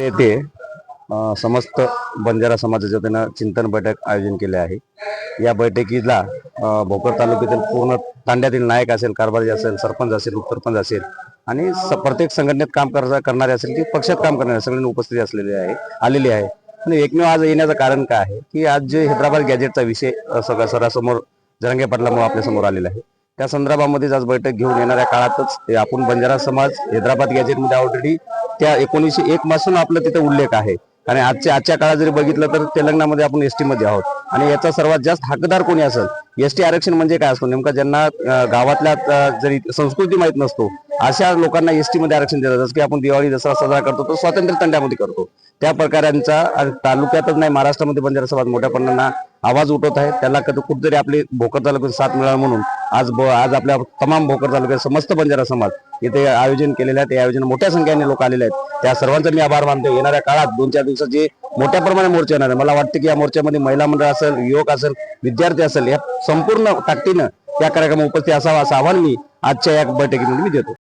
येथे समस्त बंजारा समाजाच्या वतीनं चिंतन बैठक आयोजन केले आहे. या बैठकीला भोकर तालुक्यातील पूर्ण तांड्यातील नायक असेल कारभारी असेल सरपंच असेल उपसरपंच असेल आणि स- प्रत्येक संघटनेत काम करणारे असेल की पक्षात काम करणारे सगळ्यांनी उपस्थिती असलेली आहे आलेली आहे. आणि एकमेव आज येण्याचं कारण काय आहे की आज जे हैदराबाद गॅजेटचा विषय सगळ्या सरासमोर जरंगे पाटलामुळे आपल्यासमोर आलेला आहे. त्या संदर्भामध्येच आज बैठक घेऊन येणाऱ्या काळातच आपण बंजारा समाज हैदराबाद गॅजेटमध्ये ऑलरेडी त्या एकोणीसशे एक पासून आपलं तिथे उल्लेख आहे. आणि आजच्या आजच्या काळात जरी बघितलं तर तेलंगणामध्ये आपण एस टीमध्ये आहोत. आणि याचा सर्वात जास्त हकदार कोणी असेल एसटी आरक्षण म्हणजे काय असतो? नेमका ज्यांना गावातल्या जरी संस्कृती माहीत नसतो अशा लोकांना एसटी मध्ये आरक्षण देतात. जसं की आपण दिवाळी दसरा साजरा करतो तो स्वातंत्र्य तंड्यामध्ये करतो. त्या प्रकारांचा तालुक्यातच नाही महाराष्ट्रामध्ये बंजारा समाज मोठ्या प्रमाणात आवाज उठवत आहे. त्याला कधी कुठेतरी आपली भोकर तालुक्यात साथ मिळावी म्हणून आज आज आपल्या तमाम भोकर तालुक्यात समस्त बंजारा समाज इथे आयोजन केलेले आहे. ते आयोजन मोठ्या संख्येने लोक आलेले आहेत. त्या सर्वांचा मी आभार मानतो येणाऱ्या काळात दोन चार दिवसात जे मोठ्या प्रमाणात मोर्चा येणार आहे. मला वाटतं की या मोर्चामध्ये महिला मंडळ असेल युवक असेल विद्यार्थी असेल या संपूर्ण ताकदीनं त्या कार्यक्रमात उपस्थित असावा असं आव्हान मी आजच्या या बैठकीमध्ये मी देतो.